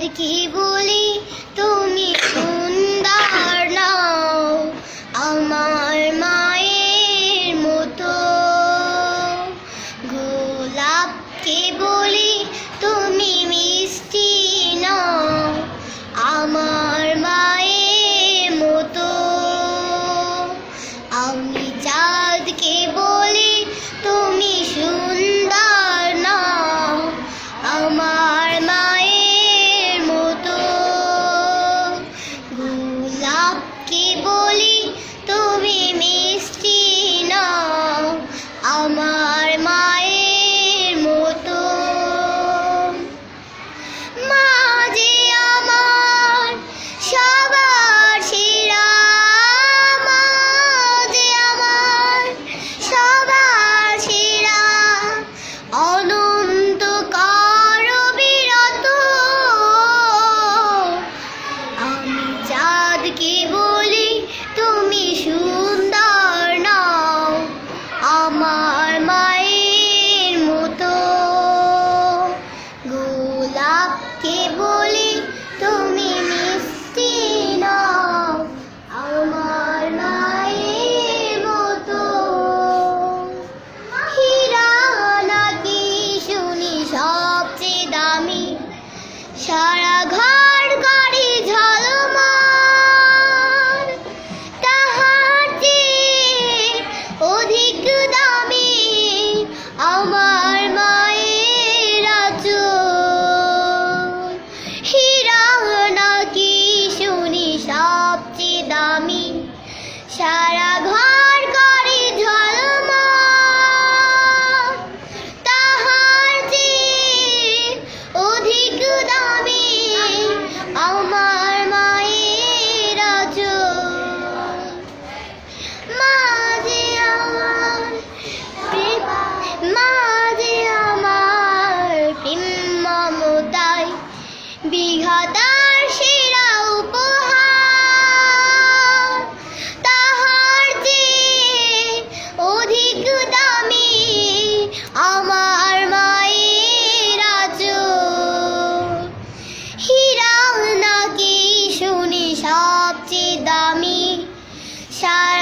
রোজ কি বলি, তুমি সুন্দর নাও, আমার মায়ের মতো। গোলাপ কে বলি, তুমি মিষ্টি নাও, আমার মায়ের মতো। আমি চাঁদকে বলি সুন্দর নও, আমার মায়ের মতো। গোলাপকে বলি তুমি মিষ্টি নও, আমার মায়ের মতো। হীরা নাকি শুনি সবচেয়ে দামি? সার সবচেয়ে দামি সারা